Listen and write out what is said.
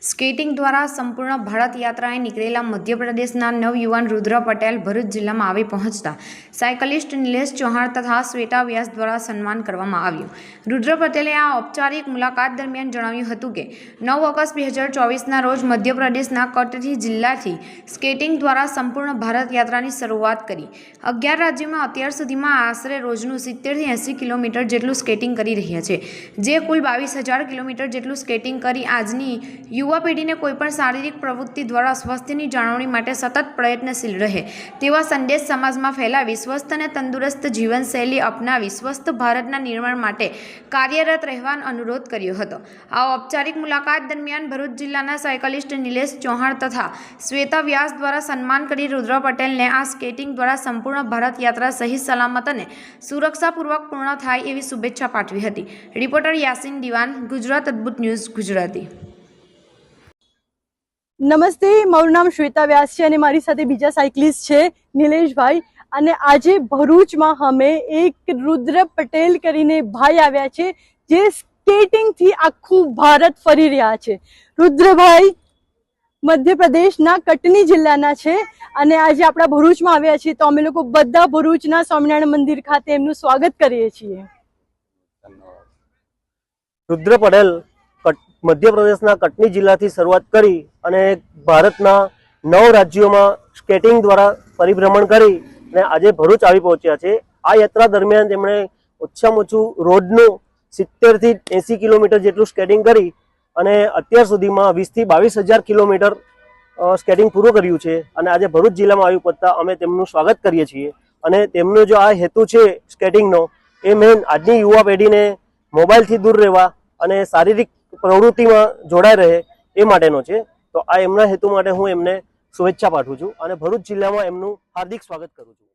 Skating દ્વારા સંપૂર્ણ ભારત યાત્રાએ નીકળેલા મધ્યપ્રદેશના નવયુવાન રુદ્ર પટેલ ભરૂચ જિલ્લામાં આવી પહોંચતા સાયકલિસ્ટ નિલેશ ચૌહાણ તથા શ્વેતા વ્યાસ દ્વારા સન્માન કરવામાં આવ્યું. રુદ્ર પટેલે આ ઔપચારિક મુલાકાત દરમિયાન જણાવ્યું હતું કે, નવ ઓગસ્ટ બે હજાર ચોવીસના રોજ મધ્યપ્રદેશના કટથી જિલ્લાથી સ્કેટિંગ દ્વારા સંપૂર્ણ ભારત યાત્રાની શરૂઆત કરી. અગિયાર રાજ્યોમાં અત્યાર સુધીમાં આશરે રોજનું સિત્તેરથી એંસી કિલોમીટર જેટલું સ્કેટિંગ કરી રહ્યા છે. જે કુલ બાવીસ હજાર કિલોમીટર જેટલું સ્કેટિંગ કરી આજની યુવા પેઢીને કોઈપણ શારીરિક પ્રવૃત્તિ દ્વારા સ્વાસ્થ્યની જાળવણી માટે સતત પ્રયત્નશીલ રહે, તેવા સંદેશ સમાજમાં ફેલાવી સ્વસ્થ અને તંદુરસ્ત જીવનશૈલી અપનાવી સ્વસ્થ ભારતના નિર્માણ માટે કાર્યરત રહેવાનો અનુરોધ કર્યો હતો. આ ઔપચારિક મુલાકાત દરમિયાન ભરૂચ જિલ્લાના સાયકલિસ્ટ નિલેશ ચૌહાણ તથા શ્વેતા વ્યાસ દ્વારા સન્માન કરી રુદ્ર પટેલને આ સ્કેટિંગ દ્વારા સંપૂર્ણ ભારત યાત્રા સહી, સલામત અને સુરક્ષાપૂર્વક પૂર્ણ થાય એવી શુભેચ્છા પાઠવી હતી. રિપોર્ટર યાસીન દિવાન, ગુજરાત અદ્ભુત ન્યૂઝ, ગુજરાતી. નમસ્તે, મારું નામ શ્વેતા વ્યાસ છે અને મારી સાથે બીજા સાયકલિસ્ટ છે નિલેશભાઈ. અને આજે ભરૂચમાં અમે એક રુદ્ર પટેલ કરીને ભાઈ આવ્યા છે, જે સ્કેટિંગથી આખું ભારત ફરી રહ્યા છે. રુદ્રભાઈ મધ્યપ્રદેશના કટની જિલ્લાના છે અને આજે આપણા ભરૂચમાં આવ્યા છીએ તો અમે લોકો બધા ભરૂચના સ્વામિનારાયણ મંદિર ખાતે એમનું સ્વાગત કરીએ છીએ. રુદ્ર પટેલ મધ્યપ્રદેશના કટની જિલ્લાથી શરૂઆત કરી અને ભારતના નવ રાજ્યોમાં સ્કેટિંગ દ્વારા પરિભ્રમણ કરી અને આજે ભરૂચ આવી પહોંચ્યા છે. આ યાત્રા દરમિયાન તેમણે ઓછામાં ઓછું રોડનું સિત્તેરથી એંસી કિલોમીટર જેટલું સ્કેટિંગ કરી અને અત્યાર સુધીમાં વીસથી બાવીસ હજાર કિલોમીટર સ્કેટિંગ પૂરું કર્યું છે અને આજે ભરૂચ જિલ્લામાં આવી પહોંચતા અમે તેમનું સ્વાગત કરીએ છીએ. અને તેમનો જો આ હેતુ છે સ્કેટિંગનો એ મેન આજની યુવા પેઢીને મોબાઈલથી દૂર રહેવા અને શારીરિક પ્રવૃત્તિમાં જોડાઈ રહે એ માટેનો છે. તો આ એમના હેતુ માટે હું એમને શુભેચ્છા પાઠવું છું અને ભરૂચ જિલ્લામાં એમનું હાર્દિક સ્વાગત કરું છું.